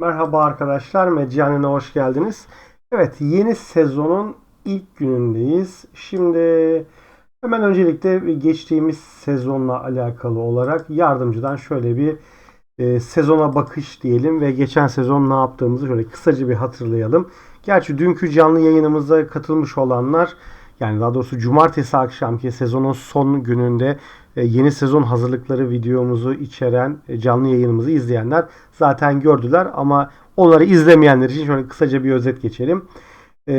Merhaba arkadaşlar, Medyanine hoş geldiniz. Evet, yeni sezonun ilk günündeyiz. Şimdi hemen öncelikle geçtiğimiz sezonla alakalı olarak yardımcıdan şöyle bir e, sezona bakış diyelim ve geçen sezon ne yaptığımızı şöyle kısaca bir hatırlayalım. Gerçi dünkü canlı yayınımıza katılmış olanlar yani daha doğrusu cumartesi akşamki sezonun son gününde yeni sezon hazırlıkları videomuzu içeren e, canlı yayınımızı izleyenler zaten gördüler ama onları izlemeyenler için şöyle kısaca bir özet geçelim. E,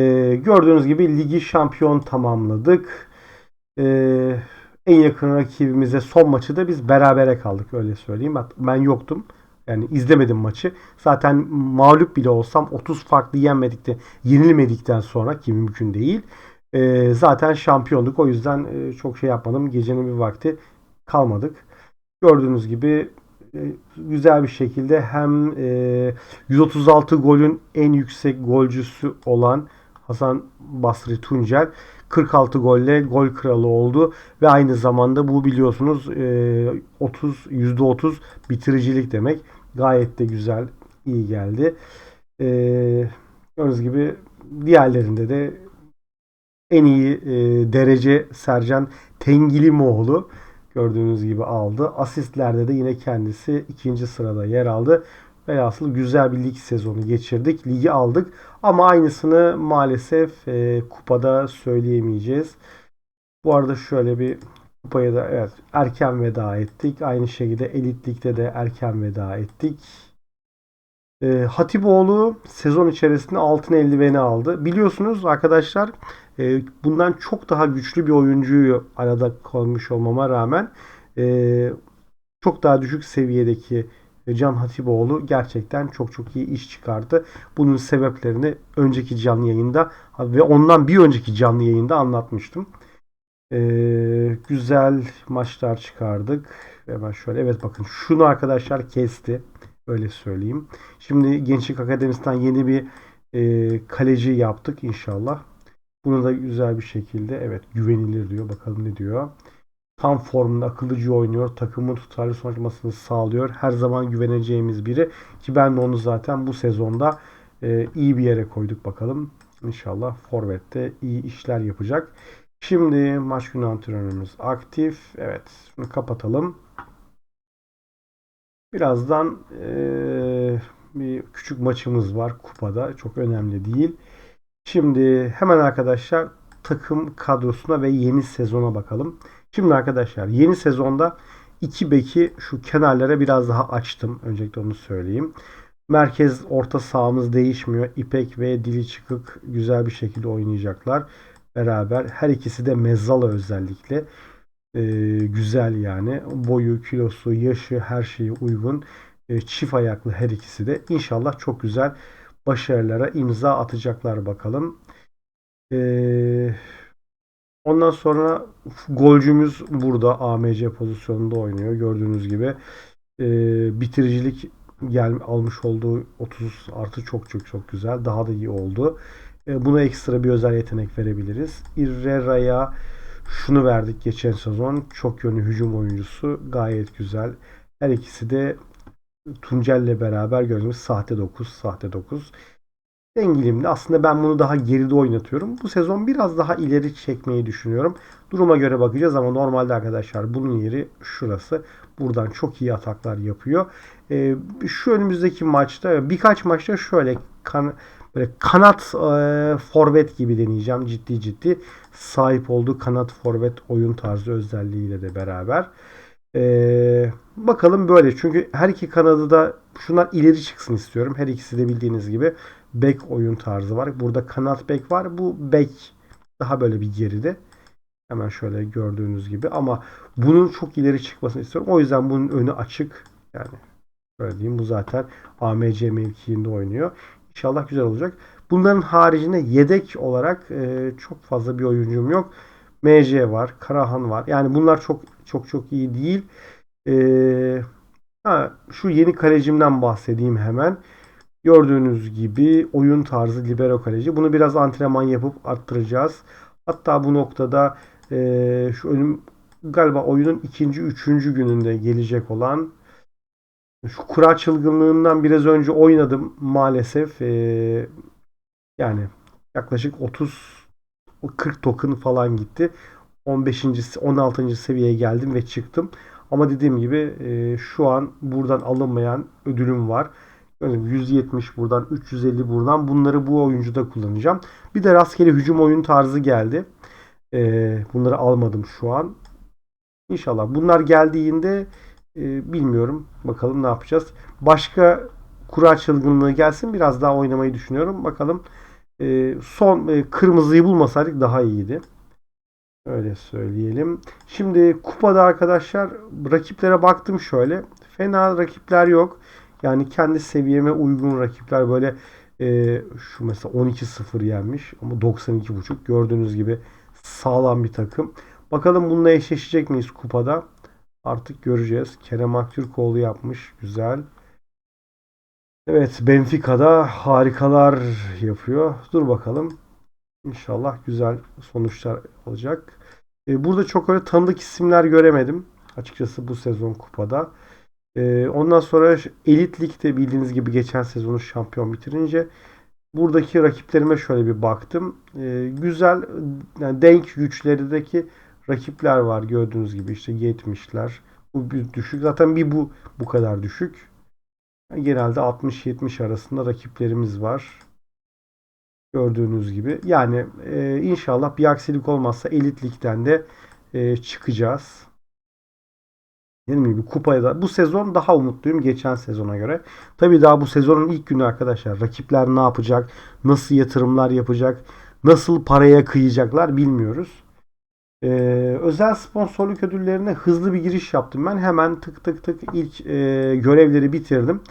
gördüğünüz gibi ligi şampiyon tamamladık. En yakın rakibimize son maçı da biz berabere kaldık öyle söyleyeyim. Ben yoktum. Yani izlemedim maçı. Zaten mağlup bile olsam 30 farklı yenmedik de yenilmedikten sonra ki mümkün değil. E, zaten şampiyonluk. O yüzden e, çok şey yapmadım. Gecenin bir vakti kalmadık. Gördüğünüz gibi e, güzel bir şekilde hem e, 136 golün en yüksek golcüsü olan Hasan Basri Tuncel 46 golle gol kralı oldu ve aynı zamanda bu biliyorsunuz e, 30 %30 bitiricilik demek. Gayet de güzel, iyi geldi. E, gördüğünüz gibi diğerlerinde de en iyi e, derece Sercan Tengilimoğlu gördüğünüz gibi aldı. Asistlerde de yine kendisi ikinci sırada yer aldı. Velhasıl güzel bir lig sezonu geçirdik. Ligi aldık. Ama aynısını maalesef e, kupada söyleyemeyeceğiz. Bu arada şöyle bir kupaya da evet erken veda ettik. Aynı şekilde Elit Lig'de de erken veda ettik. E, Hatipoğlu sezon içerisinde altın eldiveni aldı. Biliyorsunuz arkadaşlar e, bundan çok daha güçlü bir oyuncuyu arada kalmış olmama rağmen e, çok daha düşük seviyedeki Can Hatipoğlu gerçekten çok çok iyi iş çıkardı. Bunun sebeplerini önceki canlı yayında ve ondan bir önceki canlı yayında anlatmıştım. Ee, güzel maçlar çıkardık. Hemen şöyle evet bakın şunu arkadaşlar kesti. Öyle söyleyeyim. Şimdi Gençlik Akademisi'nden yeni bir e, kaleci yaptık inşallah. Bunu da güzel bir şekilde evet güvenilir diyor. Bakalım ne diyor. Tam formunda akıllıcı oynuyor. Takımın tutarlı sonuçmasını sağlıyor. Her zaman güveneceğimiz biri. Ki ben de onu zaten bu sezonda e, iyi bir yere koyduk bakalım. İnşallah Forvet'te iyi işler yapacak. Şimdi maç günü antrenörümüz aktif. Evet şunu kapatalım. Birazdan e, bir küçük maçımız var kupada. Çok önemli değil. Şimdi hemen arkadaşlar takım kadrosuna ve yeni sezona bakalım. Şimdi arkadaşlar yeni sezonda iki beki şu kenarlara biraz daha açtım. Öncelikle onu söyleyeyim. Merkez orta sahamız değişmiyor. İpek ve Dili Çıkık güzel bir şekilde oynayacaklar. Beraber her ikisi de Mezzala özellikle. Ee, güzel yani. Boyu, kilosu, yaşı her şeyi uygun. Ee, çift ayaklı her ikisi de. İnşallah çok güzel başarılara imza atacaklar bakalım. Ee, ondan sonra golcümüz burada AMC pozisyonunda oynuyor. Gördüğünüz gibi ee, bitiricilik gel almış olduğu 30 artı çok çok çok güzel. Daha da iyi oldu. Ee, buna ekstra bir özel yetenek verebiliriz. Irrera'ya şunu verdik geçen sezon. Çok yönlü hücum oyuncusu. Gayet güzel. Her ikisi de Tuncel'le beraber gördüğümüz sahte 9, sahte 9. Dengilimli. Aslında ben bunu daha geride oynatıyorum. Bu sezon biraz daha ileri çekmeyi düşünüyorum. Duruma göre bakacağız ama normalde arkadaşlar bunun yeri şurası. Buradan çok iyi ataklar yapıyor. Ee, şu önümüzdeki maçta birkaç maçta şöyle kan, böyle kanat e, forvet gibi deneyeceğim ciddi ciddi. Sahip olduğu kanat forvet oyun tarzı özelliğiyle de beraber. Ee, bakalım böyle. Çünkü her iki kanadı da şunlar ileri çıksın istiyorum. Her ikisi de bildiğiniz gibi bek oyun tarzı var. Burada kanat bek var. Bu bek daha böyle bir geride. Hemen şöyle gördüğünüz gibi ama bunun çok ileri çıkmasını istiyorum. O yüzden bunun önü açık. Yani böyle diyeyim bu zaten AMC mevkiinde oynuyor. İnşallah güzel olacak. Bunların haricinde yedek olarak e, çok fazla bir oyuncum yok. MC var, Karahan var. Yani bunlar çok çok çok iyi değil. Ee, ha, şu yeni kalecimden bahsedeyim hemen. Gördüğünüz gibi oyun tarzı libero kaleci. Bunu biraz antrenman yapıp arttıracağız. Hatta bu noktada e, şu önüm galiba oyunun ikinci, üçüncü gününde gelecek olan Şu kura çılgınlığından biraz önce oynadım maalesef. Ee, yani yaklaşık 30 40 token falan gitti. 15. 16. seviyeye geldim ve çıktım. Ama dediğim gibi e, şu an buradan alınmayan ödülüm var. Yani 170 buradan, 350 buradan. Bunları bu oyuncuda kullanacağım. Bir de rastgele hücum oyun tarzı geldi. E, bunları almadım şu an. İnşallah bunlar geldiğinde e, bilmiyorum. Bakalım ne yapacağız. Başka kura çılgınlığı gelsin. Biraz daha oynamayı düşünüyorum. Bakalım. E, son e, kırmızıyı bulmasaydık daha iyiydi. Öyle söyleyelim. Şimdi kupada arkadaşlar rakiplere baktım şöyle. Fena rakipler yok. Yani kendi seviyeme uygun rakipler böyle e, şu mesela 12-0 yenmiş ama 92.5 gördüğünüz gibi sağlam bir takım. Bakalım bununla eşleşecek miyiz kupada? Artık göreceğiz. Kerem Aktürkoğlu yapmış. Güzel. Evet Benfica'da harikalar yapıyor. Dur bakalım. İnşallah güzel sonuçlar olacak. E, burada çok öyle tanıdık isimler göremedim. Açıkçası bu sezon kupada. E, ondan sonra Elit Lig'de bildiğiniz gibi geçen sezonu şampiyon bitirince buradaki rakiplerime şöyle bir baktım. E, güzel yani denk güçlerdeki rakipler var gördüğünüz gibi işte 70'ler. Bu düşük. Zaten bir bu bu kadar düşük. Genelde 60-70 arasında rakiplerimiz var. Gördüğünüz gibi. Yani e, inşallah bir aksilik olmazsa elit ligden de e, çıkacağız. Dediğim gibi kupaya da bu sezon daha umutluyum geçen sezona göre. Tabii daha bu sezonun ilk günü arkadaşlar. Rakipler ne yapacak? Nasıl yatırımlar yapacak? Nasıl paraya kıyacaklar bilmiyoruz. Ee, özel sponsorluk ödüllerine hızlı bir giriş yaptım ben. Hemen tık tık tık ilk e, görevleri bitirdim.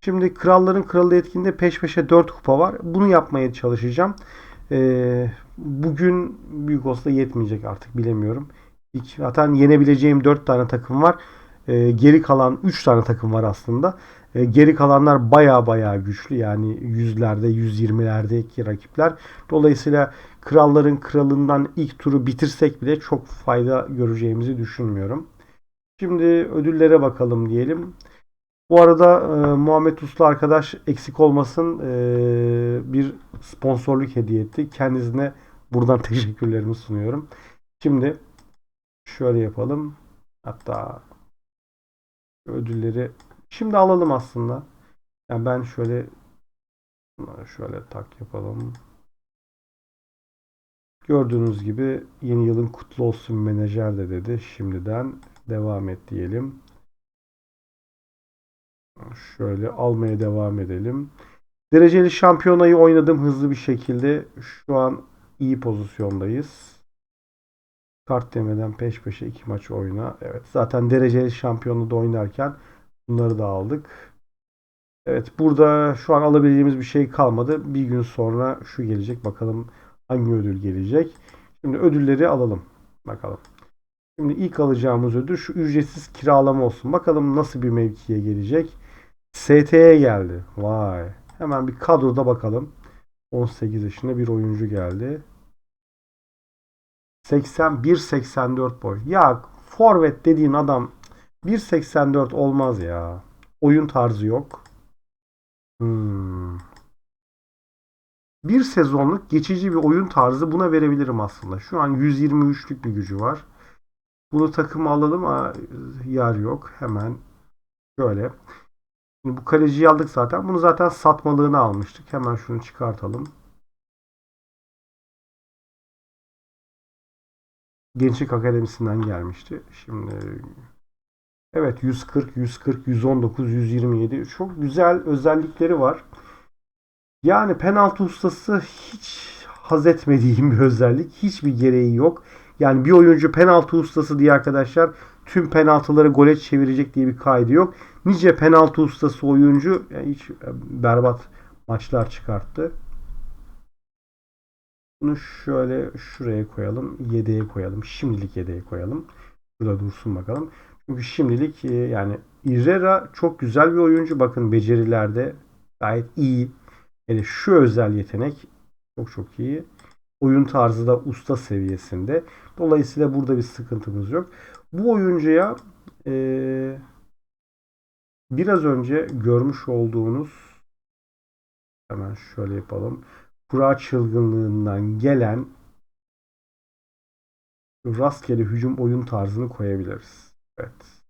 Şimdi Kralların Kralı etkinliğinde peş peşe 4 kupa var. Bunu yapmaya çalışacağım. Ee, bugün büyük olsa yetmeyecek artık bilemiyorum. İlk, zaten yenebileceğim 4 tane takım var. Ee, geri kalan 3 tane takım var aslında. Ee, geri kalanlar baya baya güçlü. Yani yüzlerde, 120'lerdeki rakipler. Dolayısıyla Kralların Kralı'ndan ilk turu bitirsek bile çok fayda göreceğimizi düşünmüyorum. Şimdi ödüllere bakalım diyelim. Bu arada e, Muhammed Uslu arkadaş eksik olmasın e, bir sponsorluk hediye etti. Kendisine buradan teşekkürlerimi sunuyorum. Şimdi şöyle yapalım. Hatta ödülleri şimdi alalım aslında. Yani ben şöyle şöyle tak yapalım. Gördüğünüz gibi yeni yılın kutlu olsun menajer de dedi. Şimdiden devam et diyelim. Şöyle almaya devam edelim. Dereceli şampiyonayı oynadım hızlı bir şekilde. Şu an iyi pozisyondayız. Kart demeden peş peşe iki maç oyna. Evet zaten dereceli şampiyonu da oynarken bunları da aldık. Evet burada şu an alabileceğimiz bir şey kalmadı. Bir gün sonra şu gelecek. Bakalım hangi ödül gelecek. Şimdi ödülleri alalım. Bakalım. Şimdi ilk alacağımız ödül şu ücretsiz kiralama olsun. Bakalım nasıl bir mevkiye gelecek. ST'ye geldi. Vay. Hemen bir kadroda bakalım. 18 yaşında bir oyuncu geldi. 81-84 boy. Ya forvet dediğin adam 1.84 olmaz ya. Oyun tarzı yok. Hmm. Bir sezonluk geçici bir oyun tarzı buna verebilirim aslında. Şu an 123'lük bir gücü var. Bunu takıma alalım ama yer yok. Hemen şöyle. Şimdi bu kaleciyi aldık zaten. Bunu zaten satmalığını almıştık. Hemen şunu çıkartalım. Gençlik Akademisi'nden gelmişti. Şimdi evet 140, 140, 119, 127 çok güzel özellikleri var. Yani penaltı ustası hiç haz etmediğim bir özellik. Hiçbir gereği yok. Yani bir oyuncu penaltı ustası diye arkadaşlar tüm penaltıları gole çevirecek diye bir kaydı yok. Nice penaltı ustası oyuncu yani hiç e, berbat maçlar çıkarttı. Bunu şöyle şuraya koyalım. Yedeğe koyalım. Şimdilik yedeğe koyalım. Burada dursun bakalım. Çünkü şimdilik e, yani Herrera çok güzel bir oyuncu. Bakın becerilerde gayet iyi. Yani şu özel yetenek çok çok iyi. Oyun tarzı da usta seviyesinde. Dolayısıyla burada bir sıkıntımız yok. Bu oyuncuya e, biraz önce görmüş olduğunuz hemen şöyle yapalım. Kura çılgınlığından gelen rastgele hücum oyun tarzını koyabiliriz. Evet.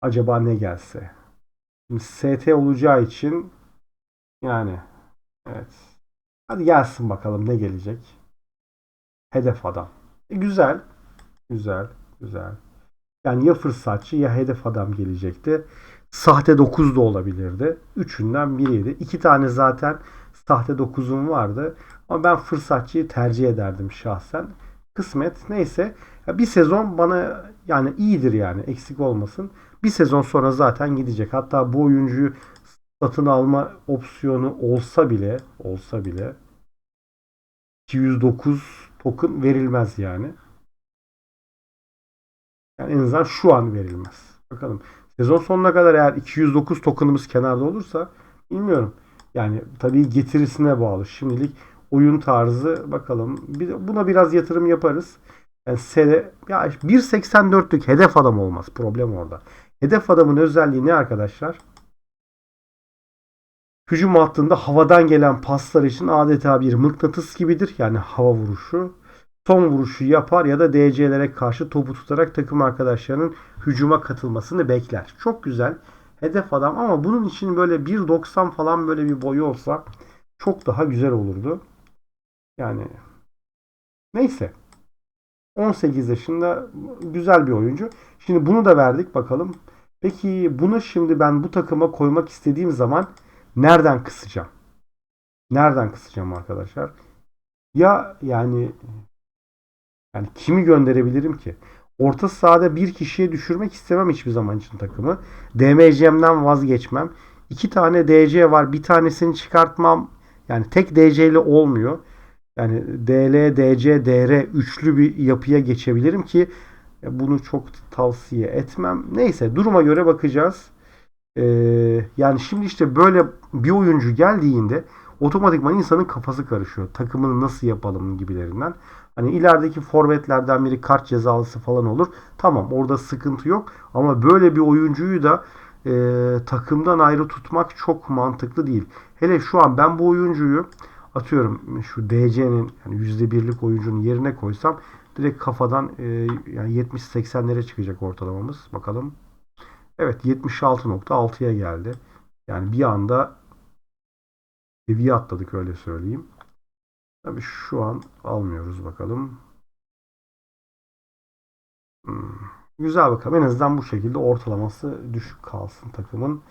Acaba ne gelse? Şimdi ST olacağı için yani evet. Hadi gelsin bakalım ne gelecek. Hedef adam. E, güzel. Güzel. Güzel. Yani ya fırsatçı ya hedef adam gelecekti. Sahte 9 da olabilirdi. Üçünden biriydi. İki tane zaten sahte 9'um vardı. Ama ben fırsatçıyı tercih ederdim şahsen. Kısmet neyse. Bir sezon bana yani iyidir yani eksik olmasın. Bir sezon sonra zaten gidecek. Hatta bu oyuncuyu satın alma opsiyonu olsa bile olsa bile 209 token verilmez yani. Yani en azından şu an verilmez. Bakalım. Sezon sonuna kadar eğer 209 tokenımız kenarda olursa bilmiyorum. Yani tabii getirisine bağlı. Şimdilik oyun tarzı bakalım. Buna biraz yatırım yaparız. Yani sene, ya 1.84'lük hedef adam olmaz. Problem orada. Hedef adamın özelliği ne arkadaşlar? Hücum hattında havadan gelen paslar için adeta bir mıknatıs gibidir. Yani hava vuruşu. Son vuruşu yapar ya da DC'lere karşı topu tutarak takım arkadaşlarının hücuma katılmasını bekler. Çok güzel. Hedef adam ama bunun için böyle 1.90 falan böyle bir boyu olsa çok daha güzel olurdu. Yani neyse. 18 yaşında güzel bir oyuncu. Şimdi bunu da verdik bakalım. Peki bunu şimdi ben bu takıma koymak istediğim zaman nereden kısacağım? Nereden kısacağım arkadaşlar? Ya yani yani kimi gönderebilirim ki? Orta sahada bir kişiye düşürmek istemem hiçbir zaman için takımı. DMC'mden vazgeçmem. İki tane DC var. Bir tanesini çıkartmam. Yani tek DC ile olmuyor. Yani DL, DC, DR üçlü bir yapıya geçebilirim ki bunu çok tavsiye etmem. Neyse duruma göre bakacağız. Ee, yani şimdi işte böyle bir oyuncu geldiğinde otomatikman insanın kafası karışıyor. Takımını nasıl yapalım gibilerinden. Hani ilerideki forvetlerden biri kart cezalısı falan olur. Tamam orada sıkıntı yok. Ama böyle bir oyuncuyu da e, takımdan ayrı tutmak çok mantıklı değil. Hele şu an ben bu oyuncuyu atıyorum şu DC'nin yani %1'lik oyuncunun yerine koysam direkt kafadan e, yani 70-80'lere çıkacak ortalamamız. Bakalım. Evet 76.6'ya geldi. Yani bir anda seviye atladık öyle söyleyeyim. Tabi şu an almıyoruz bakalım. Hmm. Güzel bakalım. En azından bu şekilde ortalaması düşük kalsın takımın.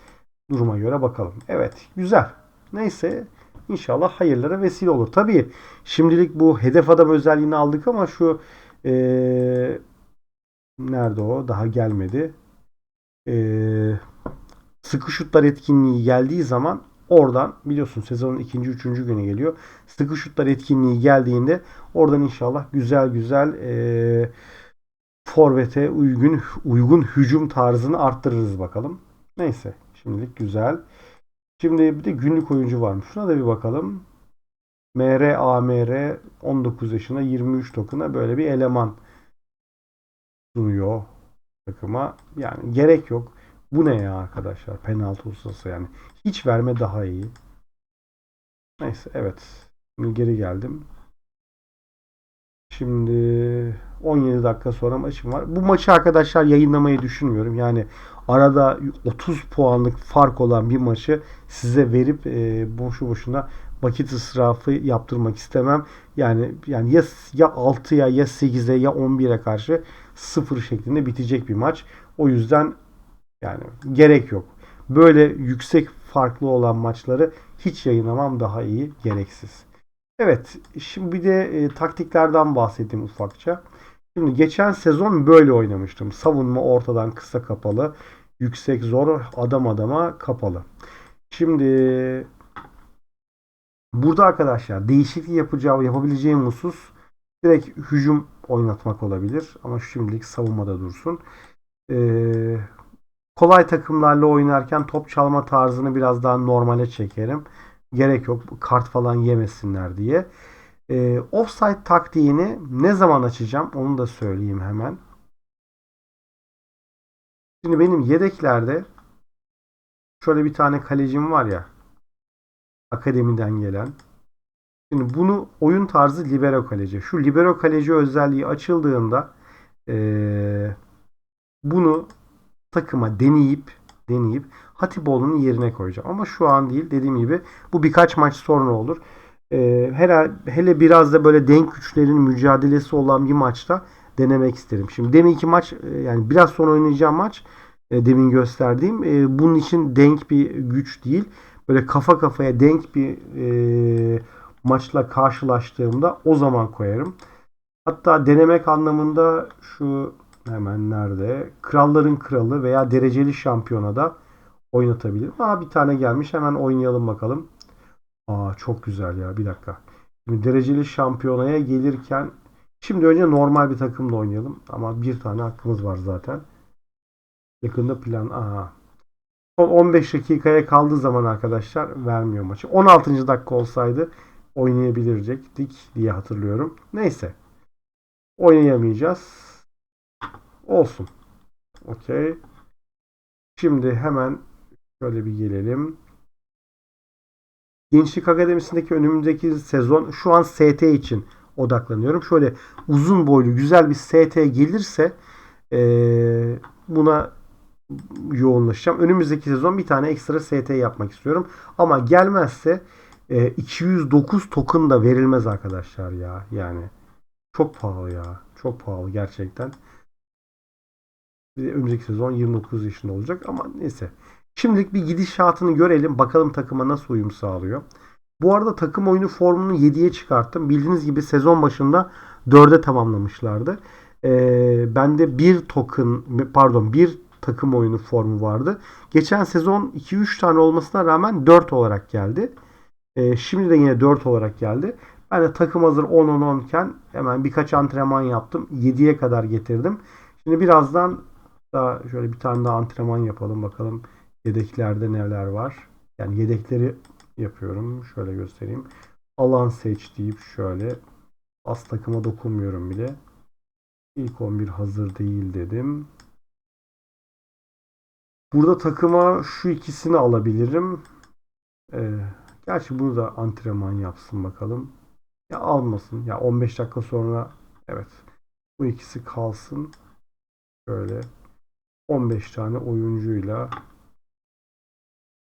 Duruma göre bakalım. Evet güzel. Neyse İnşallah hayırlara vesile olur. Tabii şimdilik bu hedef adam özelliğini aldık ama şu ee, nerede o? Daha gelmedi. Ee, sıkı şutlar etkinliği geldiği zaman oradan biliyorsun sezonun ikinci, üçüncü günü geliyor. Sıkı şutlar etkinliği geldiğinde oradan inşallah güzel güzel ee, forvete uygun uygun hücum tarzını arttırırız bakalım. Neyse şimdilik güzel. Şimdi bir de günlük oyuncu varmış. Şuna da bir bakalım. MR AMR 19 yaşına 23 tokuna böyle bir eleman sunuyor takıma. Yani gerek yok. Bu ne ya arkadaşlar? Penaltı ustası yani. Hiç verme daha iyi. Neyse evet. Şimdi geri geldim. Şimdi 17 dakika sonra maçım var. Bu maçı arkadaşlar yayınlamayı düşünmüyorum. Yani arada 30 puanlık fark olan bir maçı size verip e, boşu boşuna vakit israfı yaptırmak istemem. Yani yani ya ya 6'ya ya 8'e ya 11'e karşı 0 şeklinde bitecek bir maç. O yüzden yani gerek yok. Böyle yüksek farklı olan maçları hiç yayınlamam daha iyi, gereksiz. Evet, şimdi bir de e, taktiklerden bahsedeyim ufakça. Şimdi geçen sezon böyle oynamıştım. Savunma ortadan kısa kapalı. Yüksek zor adam adama kapalı. Şimdi burada arkadaşlar değişiklik yapacağı, yapabileceğim husus direkt hücum oynatmak olabilir. Ama şimdilik savunmada dursun. Ee, kolay takımlarla oynarken top çalma tarzını biraz daha normale çekerim. Gerek yok kart falan yemesinler diye. E, offside taktiğini ne zaman açacağım onu da söyleyeyim hemen. Şimdi benim yedeklerde şöyle bir tane kalecim var ya. Akademiden gelen. Şimdi bunu oyun tarzı libero kaleci. Şu libero kaleci özelliği açıldığında eee, bunu takıma deneyip deneyip Hatipoğlu'nun yerine koyacağım. Ama şu an değil. Dediğim gibi bu birkaç maç sonra olur. Ee, hele, hele biraz da böyle denk güçlerin mücadelesi olan bir maçta denemek isterim. Şimdi deminki maç yani biraz sonra oynayacağım maç demin gösterdiğim e, bunun için denk bir güç değil. Böyle kafa kafaya denk bir e, maçla karşılaştığımda o zaman koyarım. Hatta denemek anlamında şu hemen nerede? Kralların kralı veya dereceli şampiyonada oynatabilirim. Aa bir tane gelmiş. Hemen oynayalım bakalım. Aa çok güzel ya. Bir dakika. Şimdi dereceli şampiyonaya gelirken şimdi önce normal bir takımla oynayalım. Ama bir tane hakkımız var zaten. Yakında plan. Aha. Son 15 dakikaya kaldığı zaman arkadaşlar vermiyor maçı. 16. dakika olsaydı oynayabilecektik diye hatırlıyorum. Neyse. Oynayamayacağız. Olsun. Okey. Şimdi hemen şöyle bir gelelim. Gençlik Akademisi'ndeki önümüzdeki sezon şu an ST için odaklanıyorum. Şöyle uzun boylu güzel bir ST gelirse eee, buna yoğunlaşacağım. Önümüzdeki sezon bir tane ekstra ST yapmak istiyorum. Ama gelmezse e, 209 token da verilmez arkadaşlar ya. Yani çok pahalı ya. Çok pahalı gerçekten. Bir de önümüzdeki sezon 29 yaşında olacak ama neyse. Şimdilik bir gidişatını görelim. Bakalım takıma nasıl uyum sağlıyor. Bu arada takım oyunu formunu 7'ye çıkarttım. Bildiğiniz gibi sezon başında 4'e tamamlamışlardı. Ee, bende bir token pardon bir takım oyunu formu vardı. Geçen sezon 2-3 tane olmasına rağmen 4 olarak geldi. Ee, şimdi de yine 4 olarak geldi. Ben de takım hazır 10-10-10 iken hemen birkaç antrenman yaptım. 7'ye kadar getirdim. Şimdi birazdan daha şöyle bir tane daha antrenman yapalım bakalım yedeklerde neler var. Yani yedekleri yapıyorum. Şöyle göstereyim. Alan seç deyip şöyle az takıma dokunmuyorum bile. İlk 11 hazır değil dedim. Burada takıma şu ikisini alabilirim. Ee, gerçi bunu da antrenman yapsın bakalım. Ya almasın. Ya 15 dakika sonra evet. Bu ikisi kalsın. Şöyle 15 tane oyuncuyla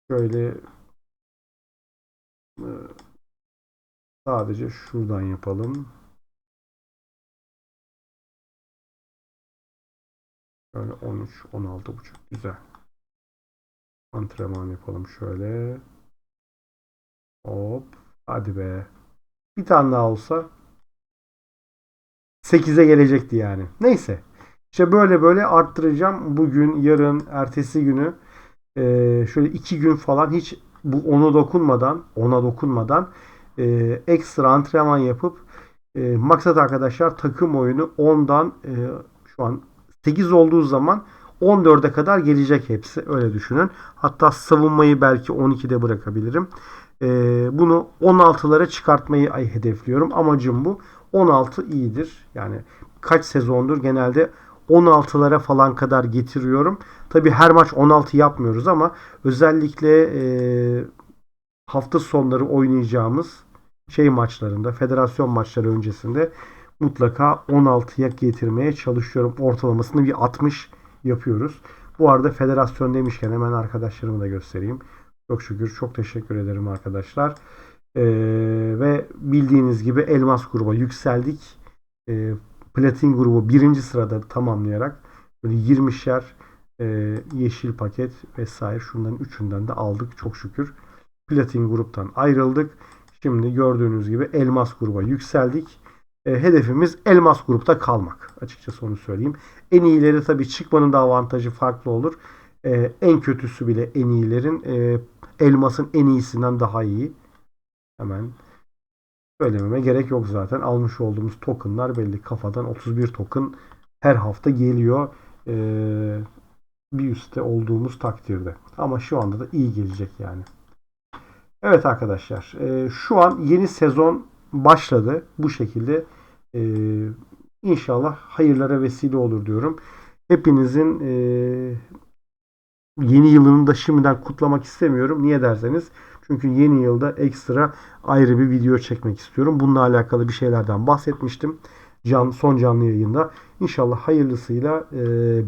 şöyle e, sadece şuradan yapalım. Şöyle 13, 16 buçuk. Güzel. Antrenman yapalım şöyle. Hop. Hadi be. Bir tane daha olsa 8'e gelecekti yani. Neyse. İşte böyle böyle arttıracağım. Bugün, yarın, ertesi günü e, şöyle iki gün falan hiç bu ona dokunmadan, ona dokunmadan e, ekstra antrenman yapıp e, maksat arkadaşlar takım oyunu 10'dan e, şu an 8 olduğu zaman 14'e kadar gelecek hepsi. Öyle düşünün. Hatta savunmayı belki 12'de bırakabilirim. Ee, bunu 16'lara çıkartmayı ay hedefliyorum. Amacım bu. 16 iyidir. Yani kaç sezondur genelde 16'lara falan kadar getiriyorum. Tabi her maç 16 yapmıyoruz ama özellikle e, hafta sonları oynayacağımız şey maçlarında, federasyon maçları öncesinde mutlaka 16'ya getirmeye çalışıyorum. Ortalamasını bir 60 yapıyoruz. Bu arada federasyon demişken hemen arkadaşlarımı da göstereyim. Çok şükür çok teşekkür ederim arkadaşlar. Ee, ve bildiğiniz gibi elmas gruba yükseldik. Ee, platin grubu birinci sırada tamamlayarak böyle 20'şer e, yeşil paket vesaire şundan üçünden de aldık çok şükür. Platin gruptan ayrıldık. Şimdi gördüğünüz gibi elmas gruba yükseldik. E, hedefimiz elmas grupta kalmak. Açıkçası onu söyleyeyim. En iyileri tabii çıkmanın da avantajı farklı olur. E, en kötüsü bile en iyilerin e, elmasın en iyisinden daha iyi. Hemen söylememe gerek yok zaten. Almış olduğumuz tokenlar belli. Kafadan 31 token her hafta geliyor. E, bir üstte olduğumuz takdirde. Ama şu anda da iyi gelecek yani. Evet arkadaşlar. E, şu an yeni sezon başladı. Bu şekilde e, inşallah hayırlara vesile olur diyorum. Hepinizin e, yeni yılını da şimdiden kutlamak istemiyorum. Niye derseniz çünkü yeni yılda ekstra ayrı bir video çekmek istiyorum. Bununla alakalı bir şeylerden bahsetmiştim. Can, son canlı yayında. İnşallah hayırlısıyla e,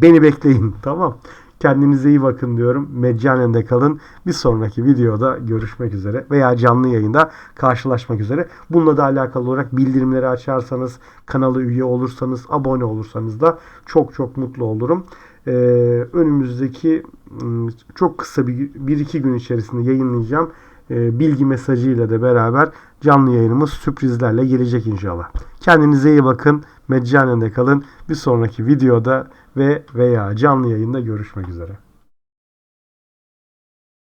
beni bekleyin. Tamam. Kendinize iyi bakın diyorum. Meccanen de kalın. Bir sonraki videoda görüşmek üzere veya canlı yayında karşılaşmak üzere. Bununla da alakalı olarak bildirimleri açarsanız, kanala üye olursanız, abone olursanız da çok çok mutlu olurum. Ee, önümüzdeki ım, çok kısa bir, bir iki gün içerisinde yayınlayacağım e, bilgi mesajıyla da beraber canlı yayınımız sürprizlerle gelecek inşallah. Kendinize iyi bakın. Meccanen de kalın. Bir sonraki videoda ve veya canlı yayında görüşmek üzere.